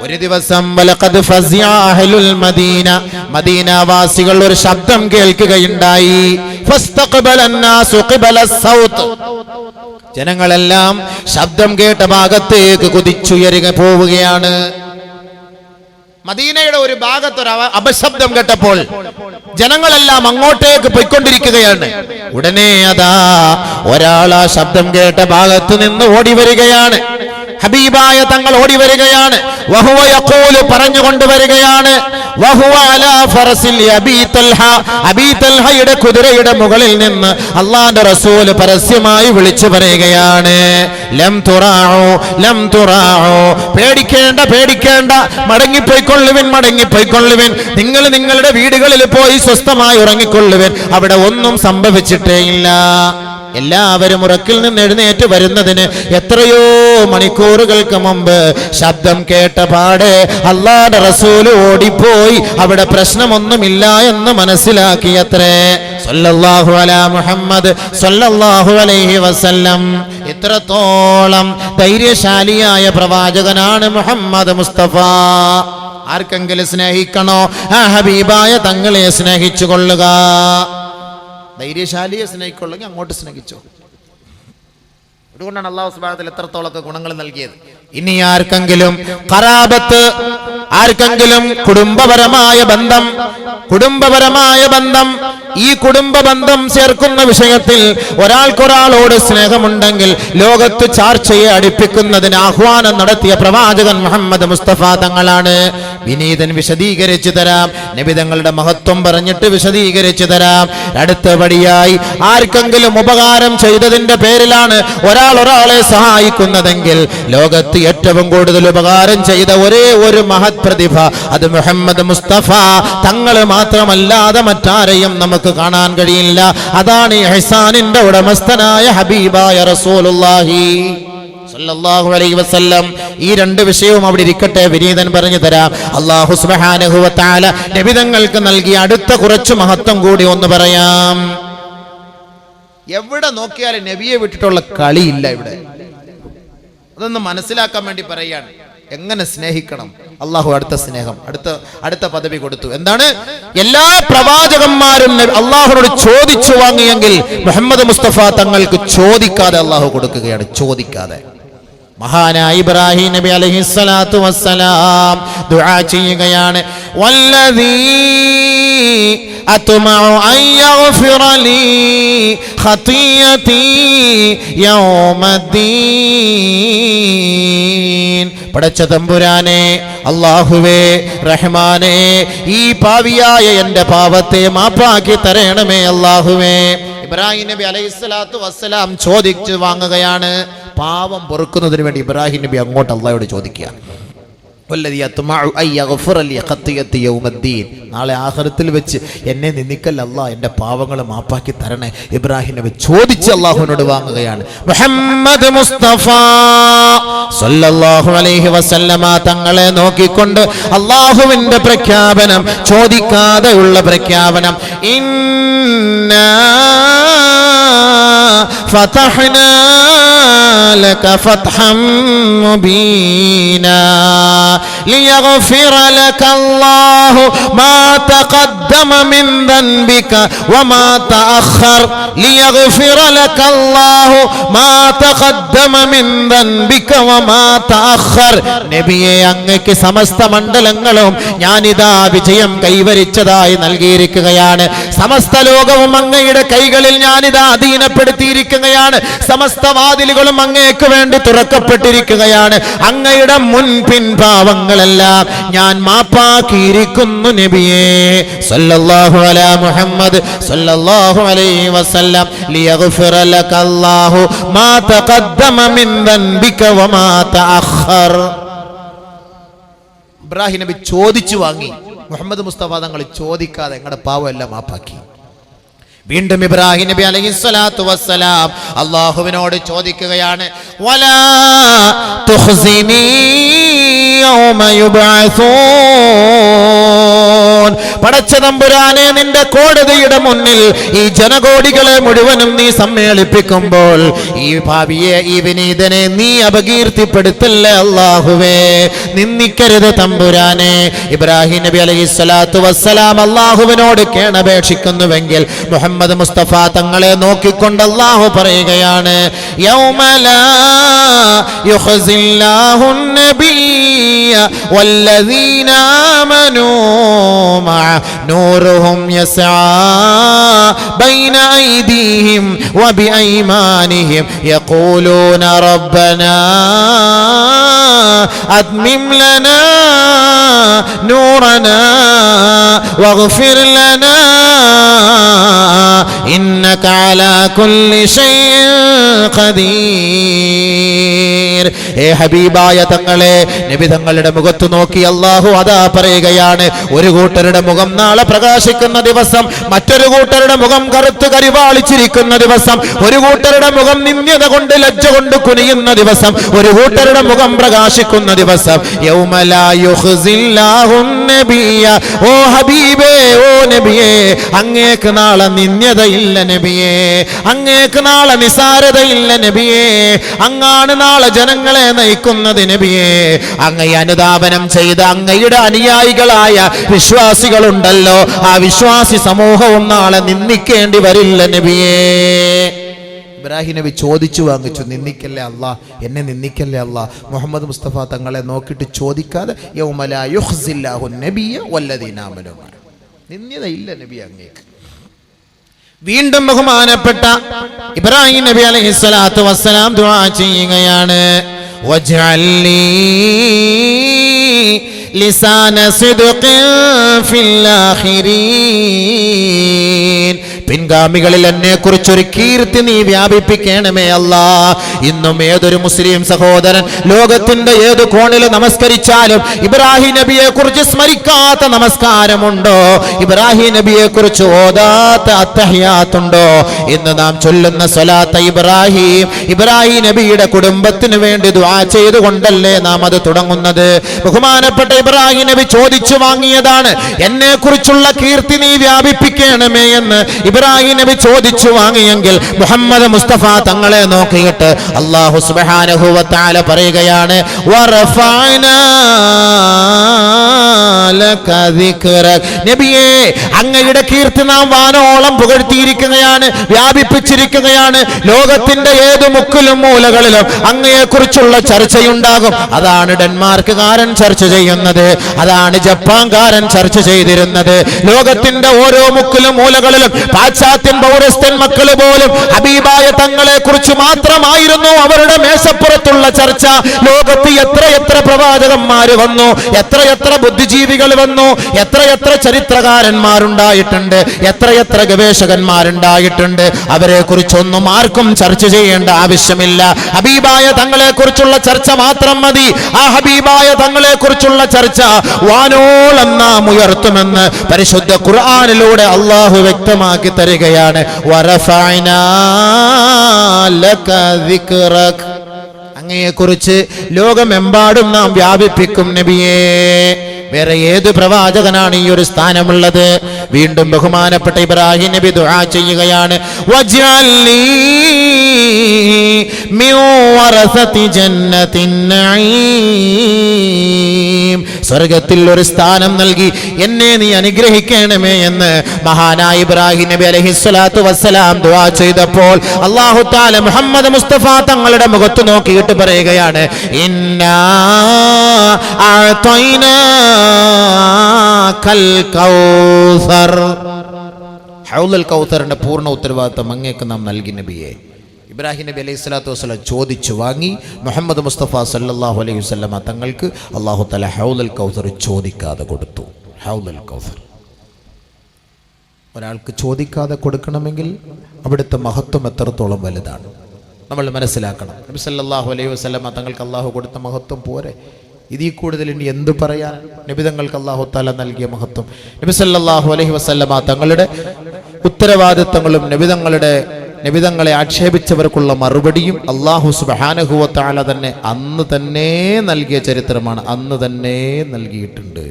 ഒരു ദിവസം മദീന. മദീനവാസികൾ ഒരു ശബ്ദം കേൾക്കുകയുണ്ടായി. ജനങ്ങളെല്ലാം ശബ്ദം കേട്ട ഭാഗത്തേക്ക് കുതിച്ചുയരുക പോവുകയാണ്. മദീനയുടെ ഒരു ഭാഗത്ത് ഒരു അവ- അപശബ്ദം കേട്ടപ്പോൾ ജനങ്ങളെല്ലാം അങ്ങോട്ടേക്ക് പോയിക്കൊണ്ടിരിക്കുകയാണ്. ഉടനെ അതാ ഒരാൾ ആ ശബ്ദം കേട്ട ഭാഗത്ത് നിന്ന് ഓടി വരികയാണ്. ഹബീബായ തങ്ങൾ ഓടി വരികയാണ്. വഹുവ യഖൂലു പറഞ്ഞുകൊണ്ട് വരികയാണ്. വഹുവ അലാ ഫറസിൽ കുതിരയുടെ മുകളിൽ നിന്ന് അള്ളാന്റെ റസൂൽ പരസ്യമായി വിളിച്ചു പറയുകയാണ്. ലം തുറാഉ ലം തുറാഉ. പേടിക്കേണ്ട പേടിക്കേണ്ട. മടങ്ങിപ്പോയിക്കൊള്ളുവിൻ മടങ്ങിപ്പോയിക്കൊള്ളുവിൻ. നിങ്ങൾ നിങ്ങളുടെ വീടുകളിൽ പോയി സ്വസ്ഥമായി ഉറങ്ങിക്കൊള്ളുവിൻ. അവിടെ ഒന്നും സംഭവിച്ചിട്ടേ ഇല്ല. എല്ലാവരും ഉറക്കിൽ നിന്ന് എഴുന്നേറ്റ് വരുന്നതിന് എത്രയോ മണിക്കൂറുകൾക്ക് മുമ്പ് ശബ്ദം കേട്ട പാടെ അള്ളാടെ റസൂൽ ഓടിപ്പോയി. അവിടെ പ്രശ്നമൊന്നുമില്ല എന്ന് മനസ്സിലാക്കിയത്രേ. സല്ലല്ലാഹു അലാ മുഹമ്മദ് സല്ലല്ലാഹു അലൈഹി വസല്ലം. ഇത്രത്തോളം ധൈര്യശാലിയായ പ്രവാചകനാണ് മുഹമ്മദ് മുസ്തഫ. ആർക്കെങ്കിലും സ്നേഹിക്കണോ? ആ ഹബീബായ തങ്ങളെ സ്നേഹിച്ചു കൊള്ളുക ധൈര്യശാലിയെ സ്നേഹിക്കുള്ളെങ്കിൽ അങ്ങോട്ട് സ്നേഹിച്ചോ. അതുകൊണ്ടാണ് അള്ളാഹു സുബാനത്തിൽ എത്രത്തോളൊക്കെ ഗുണങ്ങൾ നൽകിയത്. ഇനി ആർക്കെങ്കിലും ഖറാബത്ത് ആർക്കെങ്കിലും കുടുംബപരമായ ബന്ധം കുടുംബപരമായ ബന്ധം ഈ കുടുംബ ബന്ധം ചേർക്കുന്ന വിഷയത്തിൽ ഒരാൾക്കൊരാളോട് സ്നേഹമുണ്ടെങ്കിൽ ലോകത്ത് ചാർച്ചയെ അടുപ്പിക്കുന്നതിന് ആഹ്വാനം നടത്തിയ പ്രവാചകൻ മുഹമ്മദ് മുസ്തഫ തങ്ങളാണ്. വിനീതൻ വിശദീകരിച്ചു തരാം. നിബിതങ്ങളുടെ മഹത്വം പറഞ്ഞിട്ട് വിശദീകരിച്ചു തരാം. അടുത്തപടിയായി ആർക്കെങ്കിലും ഉപകാരം ചെയ്തതിന്റെ പേരിലാണ് ഒരാൾ ഒരാളെ സഹായിക്കുന്നതെങ്കിൽ ലോകത്ത് ഏറ്റവും കൂടുതൽ ഉപകാരം ചെയ്ത ഒരേ ഒരു മഹത് പ്രതിഭ അത് മുഹമ്മദ് മുസ്തഫ. തങ്ങൾ മാത്രമല്ലാതെ മറ്റാരെയും നമുക്ക് കാണാൻ കഴിയില്ല. അതാണ് ഹസാനിന്റെ ഉടമസ്ഥനായ ഹബീബായ റസൂലുള്ളാഹി സല്ലല്ലാഹു അലൈഹി വസല്ലം. ഈ രണ്ട് വിഷയവും അവിടെ ഇരിക്കട്ടെ വിനീതൻ പറഞ്ഞു തരാം. അല്ലാഹു സുബ്ഹാനഹു വ നൽകിയ അടുത്ത കുറച്ച് മഹത്വം കൂടി ഒന്ന് പറയാം. എവിടെ നോക്കിയാലും നബിയെ വിട്ടിട്ടുള്ള കളിയില്ല ഇവിടെ. അതൊന്ന് മനസ്സിലാക്കാൻ വേണ്ടി പറയാണ് എങ്ങനെ സ്നേഹിക്കണം? അള്ളാഹു അടുത്ത സ്നേഹം അടുത്ത അടുത്ത പദവി കൊടുത്തു. എന്താണ്? എല്ലാ പ്രവാചകന്മാരും അള്ളാഹുനോട് ചോദിച്ചു വാങ്ങിയെങ്കിൽ മുഹമ്മദ് മുസ്തഫ തങ്ങൾക്ക് ചോദിക്കാതെ അള്ളാഹു കൊടുക്കുകയാണ്. ചോദിക്കാതെ. മഹാനായ ഇബ്രാഹിം നബി അലൈഹി സ്വലാത്തു വസ്സലാം ദുആ ചെയ്യുകയാണ്. വല്ലദീ أطمع أن يغفر لي خطيئتي يوم الدين പടച്ച തമ്പുരാനെ അള്ളാഹുവേ റഹ്മാനെ ഈ പാവിയായ എന്റെ പാപത്തെ മാപ്പാക്കി തരണമേ അള്ളാഹുവേ ഇബ്രാഹിം നബി അലൈഹി സ്വലാത്തു വസ്സലാം ചോദിച്ചു വാങ്ങുകയാണ് പാവം പൊറുക്കുന്നതിന് വേണ്ടി ഇബ്രാഹിം നബി അങ്ങോട്ട് അള്ളാഹയോട് ചോദിക്കുക നാളെ ആഹരത്തിൽ വെച്ച് എന്നെ നിന്നിക്കല്ല അല്ല എന്റെ പാവങ്ങൾ മാപ്പാക്കി തരണേ. ഇബ്രാഹിം നബി ചോദിച്ച് അള്ളാഹുവിനോട് വാങ്ങുകയാണ്. മുഹമ്മദ് മുസ്തഫ സല്ലല്ലാഹു അലൈഹി വസല്ലമ തങ്ങളെ നോക്കിക്കൊണ്ട് അള്ളാഹുവിന്റെ പ്രഖ്യാപനം ചോദിക്കാതെയുള്ള പ്രഖ്യാപനം. ഇന്നാ فتحنا لك فتحا مبينا ليغفر لك الله ما تقدم من ذنبك وما تأخر ليغفر لك الله ما تقدم من ذنبك وما تأخر നബിയെ അങ്ങക്ക് സമസ്ത മണ്ഡലങ്ങളും ഞാനിതാ വിജയം കൈവരിച്ചതായി നൽകിയിരിക്കുകയാണ് സമസ്ത ലോകവും അങ്ങയുടെ കൈകളിൽ ഞാനിതാ അധീനപ്പെടുത്തിയിരിക്കുകയാണ് സമസ്ത വാതിലുകളും അങ്ങേക്ക് വേണ്ടി തുറക്കപ്പെട്ടിരിക്കുകയാണ്. അങ്ങയുടെ മുൻപിൻ പിൻഭാവങ്ങളെല്ലാം ഞാൻ മാപ്പാക്കിയിരിക്കുന്നു നബിയേ. സല്ലല്ലാഹു അലാ മുഹമ്മദ് സല്ലല്ലാഹു അലൈഹി വസല്ലം. ലിയഗ്ഫിറ ലക അല്ലാഹു മാ തഖദ്ദമ മിൻ ദൻബിക വമാ തഅഖർ ഇബ്രാഹിം നബി ചോദിച്ചു വാങ്ങി. മുഹമ്മദ് മുസ്തഫ തങ്ങൾ ചോദിക്കാതെ ഞങ്ങളുടെ പാവം എല്ലാം മാപ്പാക്കി. വീണ്ടും ഇബ്രാഹിം നബി അലൈഹി സ്വലാത്തു വസ്സലാം അള്ളാഹുവിനോട് ചോദിക്കുകയാണ് വലാ പടച്ച തമ്പുരാനെ നിന്റെ കോടതിയുടെ മുന്നിൽ ഈ ജനകോടികളെ മുഴുവനും നീ സമ്മേളിപ്പിക്കുമ്പോൾ ഈ ഭാവിയെ ഈ വിനീതനെ നീ അപകീർത്തിപ്പെടുത്തല്ലേ അള്ളാഹുവേ നിന്ദിക്കരുത് തമ്പുരാനെ. ഇബ്രാഹിം നബി അലൈഹി സ്വലാത്തു വസ്സലാം അള്ളാഹുവിനോട് കേണപേക്ഷിക്കുന്നുവെങ്കിൽ മുഹമ്മദ് മുസ്തഫ തങ്ങളെ നോക്കിക്കൊണ്ട് അള്ളാഹു പറയുകയാണ് യൗമലാ യുഖ്സില്ലാഹു النبي والذين آمنوا معه. نورهم يسعى بين أيديهم وبأيمانهم. يقولون ربنا أتمم لنا نورنا واغفر لنا. إنك على كل شيء قدير. ഏ ഹബീബായ തങ്ങളെ നബി തങ്ങളുടെ മുഖത്ത് നോക്കി അള്ളാഹു അതാ പറയുകയാണ് ഒരു കൂട്ടരുടെ മുഖം നാളെ പ്രകാശിക്കുന്ന ദിവസം മറ്റൊരു കൂട്ടരുടെ മുഖം കറുത്ത് കരിവാളിച്ചിരിക്കുന്ന ദിവസം ഒരു കൂട്ടരുടെ മുഖം നിന്ദ്യത കൊണ്ട് ലജ്ജ കൊണ്ട് കുനിയുന്ന ദിവസം ഒരു കൂട്ടരുടെ മുഖം പ്രകാശിക്കുന്ന ദിവസം. ഓ ഹബീബേ ഓ നബിയേ അങ്ങേക്ക് നാളെ നിന്ദ്യതയില്ല നബിയേ. അങ്ങേക്ക് നാളെ നിസാരതയില്ല നബിയേ. അങ്ങാണ് നാളെ ജനങ്ങളെ നയിക്കുന്നത് നബിയെ. അങ്ങയെ അനുധാപനം ചെയ്ത് അങ്ങയുടെ അനുയായികളായ വിശ്വാസികളുണ്ടല്ലോ. ആ വിശ്വാസി സമൂഹവും നാളെ നിന്ദിക്കേണ്ടി വരില്ല നബിയേ. ഇബ്രാഹിം നബി ചോദിച്ചു വാങ്ങിച്ചു നിന്ദിക്കല്ലേ അല്ല എന്നെ നിന്ദിക്കല്ലേ അല്ല മുഹമ്മദ് മുസ്തഫ തങ്ങളെ നോക്കിയിട്ട് ചോദിക്കാതെ നബിയ വീണ്ടും ബഹുമാനപ്പെട്ട ഇബ്രാഹിം നബി അലൈഹി സ്വലാത്തു വസ്സലാം ദുആ ചെയ്യുകയാണ്. واجعل لي لسان صدق في الآخرين. പിൻഗാമികളിൽ എന്നെ കുറിച്ചൊരു കീർത്തി നീ വ്യാപിപ്പിക്കണമേ അല്ല. ഇന്നും ഏതൊരു മുസ്ലിം സഹോദരൻ ലോകത്തിന്റെ ഏത് കോണിൽ നമസ്കരിച്ചാലും ഇബ്രാഹിം നബിയെ കുറിച്ച് സ്മരിക്കാത്ത നമസ്കാരമുണ്ടോ? ഇബ്രാഹിം നബിയെ കുറിച്ച് ഓതാത്ത അത്തഹ്യാത്തുണ്ടോ? ഇന്ന് നാം ചൊല്ലുന്ന സ്വലാത്ത ഇബ്രാഹിം. ഇബ്രാഹിം നബിയുടെ കുടുംബത്തിന് വേണ്ടി ദുആ ചെയ്തുകൊണ്ടല്ലേ നാം അത് തുടങ്ങുന്നത്? ബഹുമാനപ്പെട്ട ഇബ്രാഹിം നബി ചോദിച്ചു വാങ്ങിയതാണ്. എന്നെ കുറിച്ചുള്ള കീർത്തി നീ വ്യാപിപ്പിക്കണമേ എന്ന് ഇബ്രാഹിം നബി ചോദിച്ചു വാങ്ങിയെങ്കിൽ മുഹമ്മദ് മുസ്തഫ തങ്ങളെ നോക്കിയിട്ട് അള്ളാഹു തആല പറയുകയാണ് നബിയേ അങ്ങയുടെ കീർത്തി നാം വാനോളം പുകഴ്ത്തിയിരിക്കുകയാണ് വ്യാപിപ്പിച്ചിരിക്കുകയാണ്. ലോകത്തിന്റെ ഏത് മുക്കിലും മൂലകളിലും അങ്ങയെ കുറിച്ചുള്ള ചർച്ചയുണ്ടാകും. അതാണ് ഡെൻമാർക്കുകാരൻ ചർച്ച ചെയ്യുന്നത്. അതാണ് ജപ്പാൻകാരൻ ചർച്ച ചെയ്തിരുന്നത്. ലോകത്തിന്റെ ഓരോ മുക്കിലും മൂലകളിലും പാശ്ചാത്യൻ പൗരസ്ഥൻ മക്കൾ പോലും ഹബീബായ തങ്ങളെ കുറിച്ച് മാത്രമായിരുന്നു അവരുടെ മേശപ്പുറത്തുള്ള ചർച്ച. ലോകത്ത് എത്ര എത്ര പ്രവാചകന്മാര് വന്നു എത്ര എത്ര ബുദ്ധിജീവികൾ വന്നു എത്ര എത്ര ചരിത്രകാരന്മാരുണ്ടായിട്ടുണ്ട് എത്ര എത്ര ഗവേഷകന്മാരുണ്ടായിട്ടുണ്ട്. അവരെ കുറിച്ചൊന്നും ആർക്കും ചർച്ച ചെയ്യേണ്ട ആവശ്യമില്ല. ഹബീബായ തങ്ങളെ കുറിച്ചുള്ള ചർച്ച മാത്രം മതി. ആ ഹബീബായ തങ്ങളെ കുറിച്ചുള്ള ചർച്ച വാനോളം നാം ഉയർത്തുമെന്ന് പരിശുദ്ധ ഖുർആാനിലൂടെ അള്ളാഹു വ്യക്തമാക്കി തരികയാണ്. അങ്ങയെക്കുറിച്ച് ലോകമെമ്പാടും നാം വ്യാപിപ്പിക്കും നബിയേ. വേറെ ഏത് പ്രവാചകനാണ് ഈ ഒരു സ്ഥാനമുള്ളത്? വീണ്ടും ബഹുമാനപ്പെട്ട ഇബ്രാഹിം നബി ദുആ ചെയ്യുകയാണ്. വജ്അൽനീ സ്വർഗത്തിൽ ഒരു സ്ഥാനം നൽകി എന്നെ നീ അനുഗ്രഹിക്കണമേ എന്ന് മഹാനായ ഇബ്രാഹിം നബി അലഹി സ്വലാത്തു വസ്സലാം ദുവാ ചെയ്തപ്പോൾ അള്ളാഹു താല മുഹമ്മദ് മുസ്തഫ തങ്ങളുടെ മുഖത്ത് നോക്കിയിട്ട് പറയുകയാണ് ഇന്നാ കൗസറിന്റെ പൂർണ ഉത്തരവാദിത്തം അങ്ങേക്ക് നാം നൽകി നബിയെ. ഇബ്രാഹിം നബി അലൈഹി സ്വലാത്തു വസ്സലാം ചോദിച്ചു വാങ്ങി. മുഹമ്മദ് മുസ്തഫ സല്ലാഹു അലൈഹി വസല്ലമ തങ്ങൾക്ക് അള്ളാഹു തല ഹൗദൽ കൗസർ ചോദിക്കാതെ കൊടുത്തു. ഹൗദൽ കൗസർ. ഒരാൾക്ക് ചോദിക്കാതെ കൊടുക്കണമെങ്കിൽ അവിടുത്തെ മഹത്വം എത്രത്തോളം വലുതാണ്? നമ്മൾ മനസ്സിലാക്കണം. നബി സല്ലാഹു അലൈഹി വസ്ലമ തങ്ങൾക്ക് അള്ളാഹു കൊടുത്ത മഹത്വം പോരെ. ഇതിൽ കൂടുതൽ ഇനി എന്ത് പറയാൻ? നബിതങ്ങൾക്ക് അള്ളാഹു തല നൽകിയ മഹത്വം. നബി സല്ലാഹു അലൈഹി വസ്ലമ തങ്ങളുടെ ഉത്തരവാദിത്തങ്ങളും നബിതങ്ങളുടെ നബിതങ്ങളെ ആക്ഷേപിച്ചവർക്കുള്ള മറുപടിയും അള്ളാഹു സുബാനഹുവത്താല തന്നെ അന്ന് തന്നെ നൽകിയ ചരിത്രമാണ്. അന്ന് തന്നെ നൽകിയിട്ടുണ്ട്.